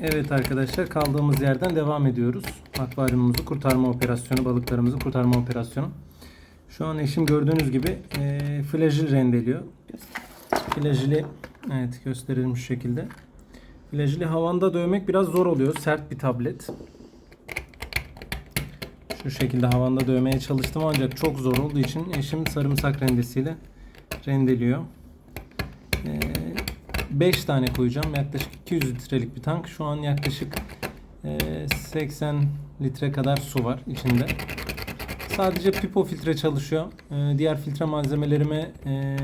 Evet arkadaşlar kaldığımız yerden devam ediyoruz. Akvaryumumuzu kurtarma operasyonu, balıklarımızı kurtarma operasyonu. Şu an eşim gördüğünüz gibi e, flajil rendeliyor. Flajili evet gösterelim şu şekilde. Flajili havanda dövmek biraz zor oluyor. Sert bir tablet. Şu şekilde havanda dövmeye çalıştım ancak çok zor olduğu için eşim sarımsak rendesiyle rendeliyor. 5 tane koyacağım. Yaklaşık 200 litrelik bir tank. Şu an yaklaşık e, 80 litre kadar su var içinde. Sadece pipo filtre çalışıyor. E, Diğer filtre malzemelerime e,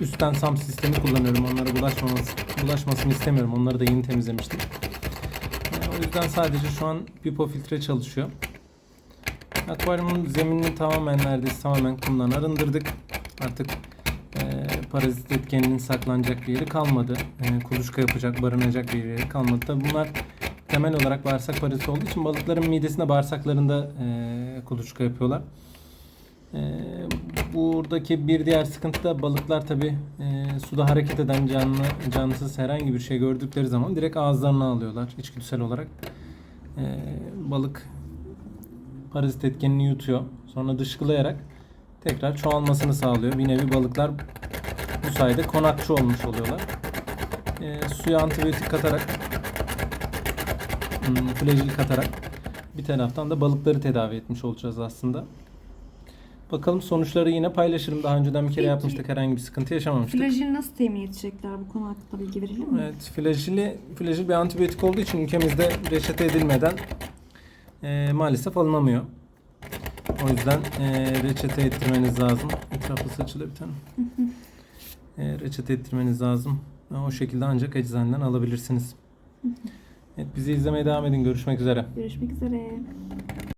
üstten SAM sistemi kullanıyorum. Onlara bulaşmaması, bulaşmasını istemiyorum. Onları da yeni temizlemiştim. E, O yüzden sadece şu an pipo filtre çalışıyor. Akvaryumun zeminini tamamen neredeyse tamamen kumdan arındırdık. Artık e, parazit etkeninin saklanacak bir yeri kalmadı. E, kuluçka yapacak, barınacak bir yeri kalmadı. Tabii bunlar temel olarak bağırsak paraziti olduğu için balıkların midesinde bağırsaklarında e, kuluçka yapıyorlar. E, buradaki bir diğer sıkıntı da balıklar tabi suda hareket eden canlı, cansız herhangi bir şey gördükleri zaman direkt ağızlarına alıyorlar içgüdüsel olarak. E, balık parazit etkenini yutuyor. Sonra dışkılayarak tekrar çoğalmasını sağlıyor. Bir nevi balıklar bu sayede konakçı olmuş oluyorlar. E, suya antibiyotik katarak hmm, flajil katarak bir taraftan da balıkları tedavi etmiş olacağız aslında. Bakalım sonuçları yine paylaşırım. Daha önceden bir kere Peki. yapmıştık. Herhangi bir sıkıntı yaşamamıştık. Flajil nasıl temin edecekler bu konu hakkında bilgi verelim mi? Evet, flajili, flajil bir antibiyotik olduğu için ülkemizde reçete edilmeden e, maalesef alınamıyor. O yüzden e, reçete ettirmeniz lazım. Etrafı saçılıyor bir tane. E, reçete ettirmeniz lazım. E, O şekilde ancak eczaneden alabilirsiniz. Evet, bizi izlemeye devam edin. Görüşmek üzere. Görüşmek üzere.